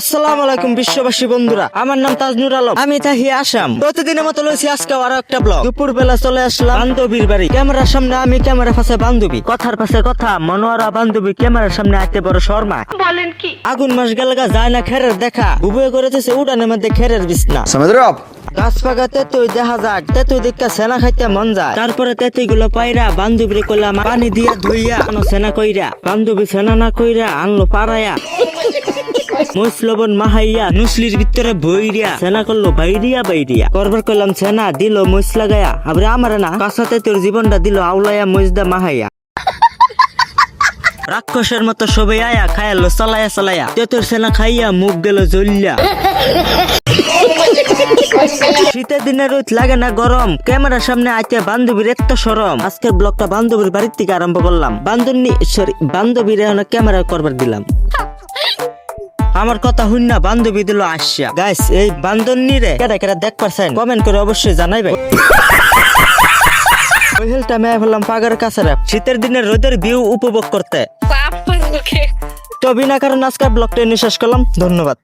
আসসালাম আলাইকুম বিশ্ববাসী বন্ধুরা। আমার নাম তাজনুর আলম। আমি আসাম। মতো লইছি আজকে আরও একটা ব্লগ। দুপুর বেলা চলে আসলাম বান্ধবীর বাড়ি। ক্যামেরার সামনে আমি ক্যামেরার পাশে বান্ধবী। কথার পাশে কথা মনোয়ারা বান্ধবী ক্যামেরার সামনে বড় শর্মা। বলেন কি? আগুন মাস গেল যায় না খেরের দেখা। উভয় করেছে উড়ানের মধ্যে খেরের বিছনা। গাছ পাকা দেখা যাক। তেতুই দেখা সেনা খাইতে মন যায়। তারপরে তেতুই গুলো পাইরা বান্ধবীর কইলাম পানি দিয়া ধুইয়া সেনা কইরা। বান্ধবী সেনা না কইরা আনলো পারায়া মহিষ লবণ মাহাইয়া, নুসলির ভিতরে বইরিয়া, সেনা করল বাইরিয়া বাইরিয়া। করবার কইলাম, সেনা, দিল মহিষ লাগায়া। আবার আমারে না কাসাতে তোর জীবনটা দিল আউলাইয়া মহিষদা মাহাইয়া। রাক্ষসের মতো সবে আয়া, খায়ালো, চালায়া চালায়া। তেতুর সেনা খাইয়া মুখ গেল জ্বলিয়া। শীতের দিনে রোদ লাগে না গরম। ক্যামেরার সামনে আইতে বান্ধবীর এত সরম। আজকের ব্লগটা বান্ধবীর বাড়ির থেকে আরম্ভ করলাম। বান্ধবী সরি বান্ধবীর ক্যামেরা করবার দিলাম। আমার কথা হুন না বান্ধবী দিল আসিয়া গাইস এই বান্ধবী রে কেটা কেটা দেখ পারছেন? কমেন্ট করে অবশ্যই জানাইবে। ওই হেলটা মেয়ে ফেললাম পাগার কাছে। শীতের দিনে রোদের ভিউ উপভোগ করতে। তো বিনা কারণ আজকের ব্লগটা নিয়ে শেষ করলাম। ধন্যবাদ।